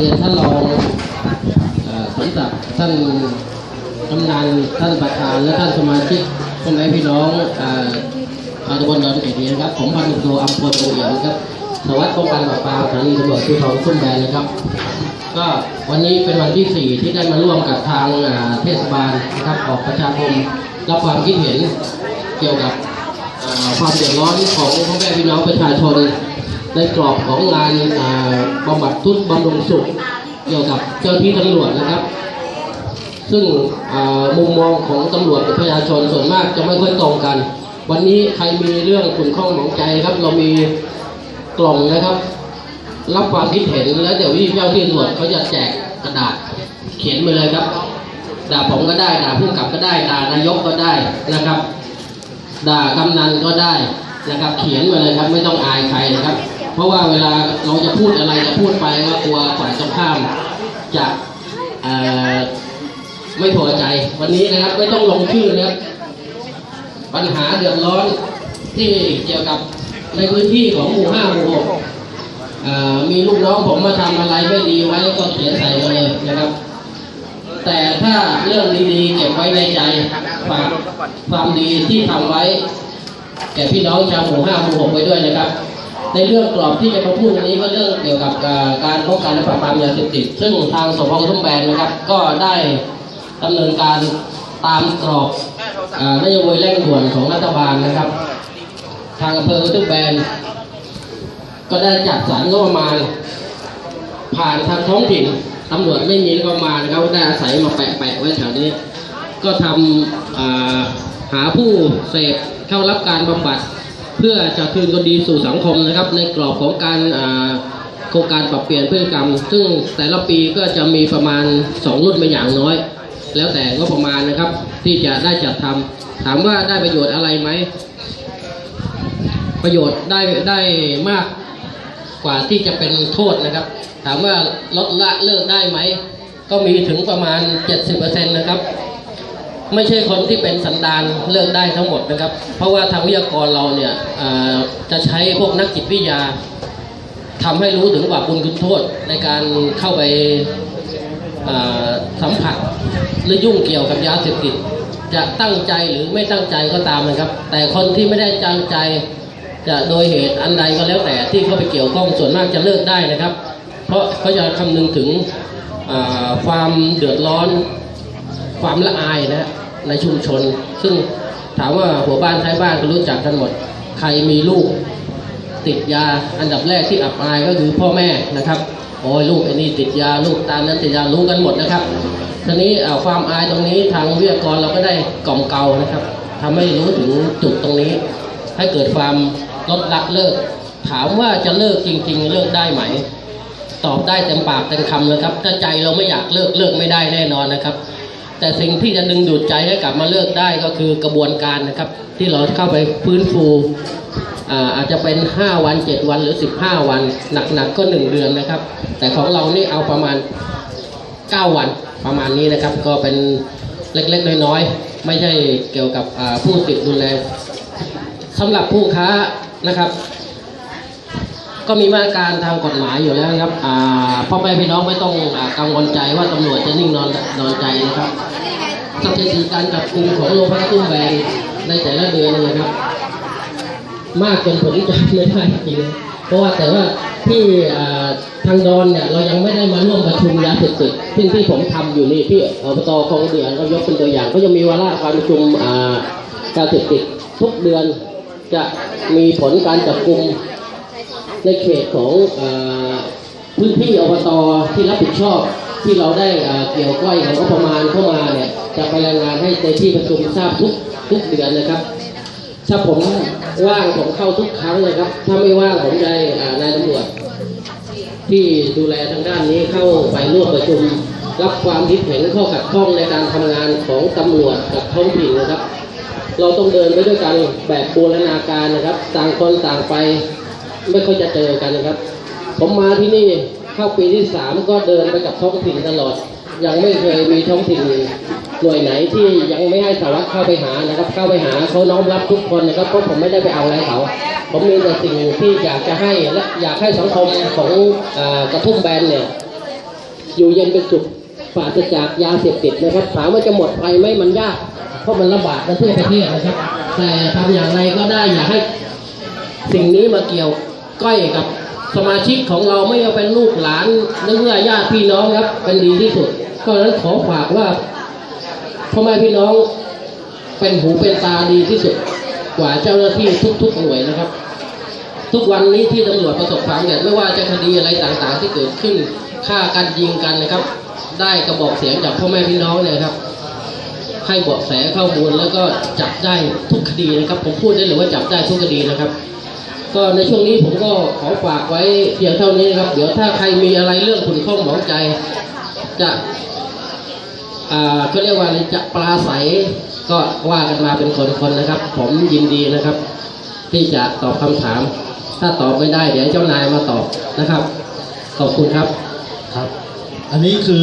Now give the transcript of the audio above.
เรียนท่านรองอ่อสมศักดิ์ท่านกำนันท่านประธานและท่านสมาชิกพ่อแม่พี่น้องอ่อชาวตำบลดอนเกตนี้นะครับ ผมพันธุ์ตำรวจโทอัมพลโอเอี่ยนะครับสาวัสดิ์ป้องกันปราบปรามสถานีตำรวจภูธรส้มแดนนะครับ ก็วันนี้เป็นวันที่ 4 ที่ได้มาร่วมกับทางเทศบาลนะครับออกประชาคมรับความคิดเห็นเกี่ยวกับความเดือดร้อนของพ่อแม่พี่น้องประชาชน ในกรอบของงานบำบัดทุกบำรุงสุขเกี่ยวกับเจ้าที่ตำรวจนะครับ ซึ่งมุมมองของตำรวจกับประชาชนส่วนมากจะไม่ค่อยตรงกัน วันนี้ใครมีเรื่องขุ่นข้องหมองใจครับ เรามีกล่องนะครับ รับความคิดเห็นแล้วเดี๋ยวพี่เจ้าที่ตำรวจเขาจะแจกกระดาษเขียนไปเลยครับ ด่าผมก็ได้ด่าผู้กับก็ได้ด่านายกก็ได้นะครับ ด่ากำนันก็ได้นะครับ เขียนมาเลยครับ ไม่ต้องอายใครนะครับ ราะว่าเวลาเราจะพูดอะไรจะพูดไปก็กลัวฝ่ายตรงข้ามจะไม่พอใจ วันนี้นะครับไม่ต้องลงชื่อนะครับปัญหาเดือดร้อนที่เกี่ยวกับในพื้นที่ของหมู่ห้าหมู่หกมีลูกน้องผมมาทำอะไรไม่ดีไว้ก็เขียนใส่มาเลยนะครับ แต่ถ้าเรื่องดีๆเก็บไว้ในใจฝากความดีที่ทำไว้แก่พี่น้องชาวหมู่ห้าหมู่หกไว้ด้วยนะครับ ในเรื่องกรอบที่จะมาพูดวันนี้ก็เรื่องเกี่ยวกับการป้องกันและปราบปรามยาเสพติด ซึ่งทางสพทุ่งแบนนะครับ ก็ได้ดำเนินการตามกรอบนโยบายเร่งด่วนของรัฐบาลนะครับ ทางอำเภอทุ่งแบนก็ได้จัดสรรงบประมาณ ผ่านทางท้องถิ่นตำรวจไม่มีงบประมาณนะครับได้อาศัยมาแปะๆไว้แถวนี้ ก็ทำหาผู้เสพเข้ารับการบำบัด เพื่อจะคืนคนดีสู่สังคมนะครับ ในกรอบของการโครงการปรับเปลี่ยนพฤติกรรม ซึ่งแต่ละปีก็จะมีประมาณ 2 รุ่นเป็นอย่างน้อย แล้วแต่ก็ประมาณนะครับที่จะได้จัดทำถามว่าได้ประโยชน์อะไรไหม ประโยชน์ได้ได้มากกว่าที่จะเป็นโทษนะครับ ถามว่าลดละเลิกได้ไหม ก็มีถึงประมาณ 70%นะครับ ไม่ใช่คนที่เป็นสันดานเลิกได้ทั้งหมดนะครับ เพราะว่าทางวิทยากรเราเนี่ยจะใช้พวกนักจิตวิทยาทำให้รู้ถึงบาปบุญคุณโทษในการเข้าไปสัมผัสหรือยุ่งเกี่ยวกับยาเสพติดจะตั้งใจหรือไม่ตั้งใจก็ตามนะครับ แต่คนที่ไม่ได้ตั้งใจจะโดยเหตุอันใดก็แล้วแต่ที่เขาไปเกี่ยวข้องส่วนมากจะเลิกได้นะครับ เพราะเขาจะคำนึงถึงความเดือดร้อนความละอายนะฮะ ในชุมชน ซึ่งถามว่าหัวบ้านท้ายบ้านก็รู้จักกันหมด ใครมีลูกติดยาอันดับแรกที่อับอายก็คือพ่อแม่นะครับโอ้ยลูกไอ้นี่ติดยาลูกตานั้นติดยารู้กันหมดนะครับทีนี้ความอายตรงนี้ทางวิทยากรเราก็ได้กล่อมเกลานะครับทำให้รู้ถึงจุดตรงนี้ ให้เกิดความลดละเลิก ถามว่าจะเลิกจริง ๆ เลิกได้ไหม ตอบได้เต็มปากเต็มคำเลยครับถ้าใจเราไม่อยากเลิกเลิกไม่ได้แน่นอนนะครับ แต่สิ่งที่จะดึงดูดใจให้กลับมาเลิกได้ก็คือกระบวนการนะครับ ที่เราเข้าไปฟื้นฟูอาจจะเป็น 5 วัน 7 วันหรือ 15 วัน หนักๆก็ 1 เดือนนะครับ แต่ของเรานี่เอาประมาณ 9 วันประมาณนี้นะครับ ก็เป็นเล็กๆน้อยๆไม่ใช่เกี่ยวกับผู้ติดดูแลสำหรับผู้ค้านะครับ ก็มีมาตรการทางกฎหมายอยู่แล้วครับอ่าพ่อแม่พี่น้องไม่ต้องอกังวลใจว่าตำรวจจะนิ่งนอนนอนใจนะครับสถิติการจับกลุ่มของโรงพักตุ้มแบนในแต่ละเดือนเลยครับ มากจนผมจำไม่ได้จริงเพราะว่าแต่ว่าที่ทางดอนเนี่ยเรายังไม่ได้มาร่วมประชุมยาเสพติดซึ่งที่ผมทำอยู่นี่ที่อบตคลองเดือนก็ยกเป็นตัวอย่าง ก็จะมีวาระการประชุมอ่ายาเสพติดทุกเดือนจะมีผลการจับกลุ่ม ในเขตของอพื้นที่อบตที่รับผิดชอบที่เราได้เกี่ยวก้อยของงบประมาณเข้ามาเนี่ยจะไปรายงานให้ในที่ประชุมทราบทุกทุกเดือนนะครับ ถ้าผมว่างผมเข้าทุกครั้งเลยครับ ถ้าไม่ว่างผมจะให้นายตำรวจที่ดูแลทางด้านนี้เข้าไปร่วมประชุม รับความคิดเห็นข้อขัดข้องในการทำงานของตำรวจกับท้องถิ่นนะครับ เราต้องเดินไปด้วยกันแบบบูรณาการนะครับ ต่างคนต่างไป ไม่ค่อยจะเจอกันนะครับ ผมมาที่นี่เข้าปีที่สามก็เดินไปกับท้องถิ่นตลอด ยังไม่เคยมีท้องถิ่นหน่วยไหนที่ยังไม่ให้สารวัตรเข้าไปหานะครับ เข้าไปหาเขาน้อมรับทุกคนนะครับเพราะผมไม่ได้ไปเอาอะไรเขา ผมมีแต่สิ่งที่อยากจะให้และอยากให้สังคมของอกระทุ่มแบนเนี่ยอยู่เย็นเป็นสุขปราศจากยาเสพติดนะครับถามว่าจะหมดไปไหมมันยากเพราะมันระบาดกันทั่วประเทศนะครับ แต่ทำอย่างไรก็ได้อย่าให้สิ่งนี้มาเกี่ยว ก้อยกับสมาชิกของเราไม่ว่าเป็นลูกหลานหรือว่าญาติพี่น้องครับ เป็นดีที่สุดเพราะฉะนั้นขอฝากว่าพ่อแม่พี่น้องเป็นหูเป็นตาดีที่สุด กว่าเจ้าหน้าที่ทุก ๆ หน่วยนะครับ ทุกวันนี้ที่ตำรวจประสบความสำเร็จไม่ว่าจะคดีอะไรต่างๆ ที่เกิดขึ้นฆ่ากันยิงกันนะครับ ได้กระบอกเสียงจากพ่อแม่พี่น้องเนี่ยครับ ให้เบาะแสข้อมูลแล้วก็จับได้ทุกคดีนะครับ ผมพูดได้เลยว่าจับได้ทุกคดีนะครับ ก็ในช่วงนี้ผมก็ขอฝากไว้เพียงเท่านี้นะครับ เดี๋ยวถ้าใครมีอะไรเรื่องขุนข้องหมองใจ จะอ่าเขาเรียกว่าจะปลาใสก็ว่ากันมาเป็นคนๆนะครับ ผมยินดีนะครับ ที่จะตอบคำถาม ถ้าตอบไม่ได้ เดี๋ยวเจ้านายมาตอบนะครับ ขอบคุณครับครับ อันนี้คือ